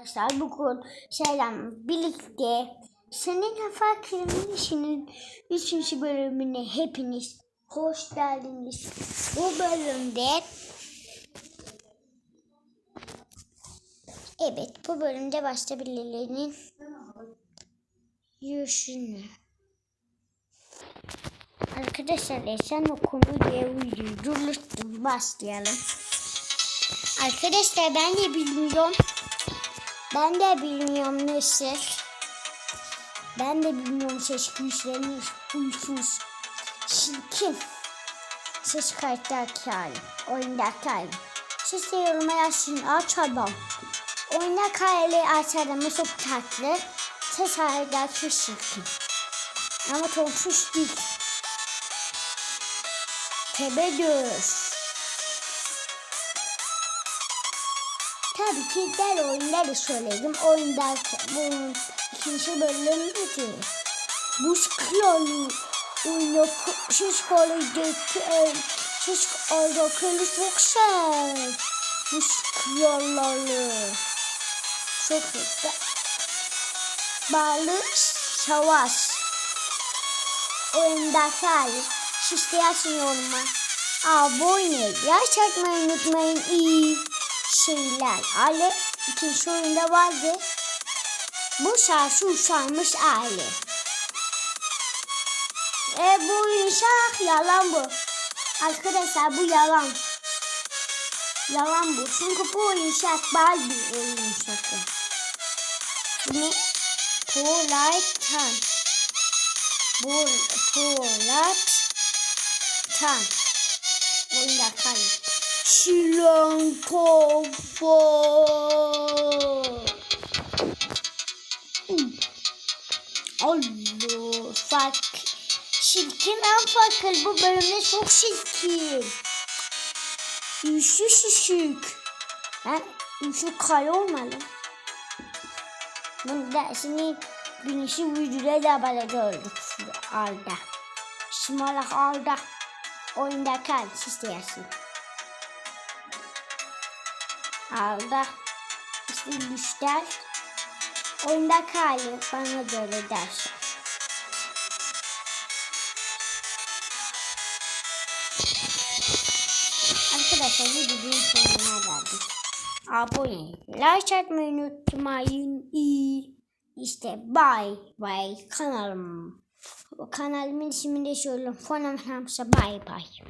Arkadaşlar bugün şeyden birlikte senin fakirin işinin 3. bölümüne hepiniz hoş geldiniz. Bu bölümde Evet bu bölümde başta birilerinin yürüyüşünü Arkadaşlar Esen okulu diye durdurttum başlayalım. Arkadaşlar ben de bilmiyorum. Ben de bilmiyorum nasıl. Ben de bilmiyorum ses güçlerini huysuz. Çirkin. Ses kayıttaki halim. Oyundaki halim. Siz de yoruma yazın. Aç adam. Oyundaki hali aç adamı çok tatlı. Ses kayıttaki çirkin. Ama tonsuş değil. Tebedüs. Tabii ki der oyunları söyledim. Oyunda bunun ikinci bölümüydü. Buz kralı oyunu şiş kolideki şiş oradaki çok şey. Buz kralları. Çok güzel. Balık savaş. Oyundaki hali. Şişte yazın yoruma. Abone, like atmayı unutmayın. İyi şeyler. Ale ikinci oyunda vardı. Bu şarkı uçarmış aile. E bu inşaat yalan bu. Arkadaşlar bu yalan. Yalan bu. Çünkü bu inşaat bazı bir oyun inşaatı. Bu ne? Polat'tan. Bu Polat'tan. Oyunda kalın. Şilan kafa. Allah fak. Çirkin en fakir bu bölümde çok çirkin. Üşü şişik. Ben üşü kare olmalı. Bunu dersini güneşi vücuda da böyle gördük şu alda. Şımalak alda. Oyunda kal isteyesin. Alda. İşte güçler. Oyunda kali bana göre dersler. Arkadaşlar videonun sonuna geldik. Abone, like atmayı unutmayın. İyi. İşte bye bye kanalım. Kanalımın ismini de söyleyeyim. Fonam Hamsa bye bye.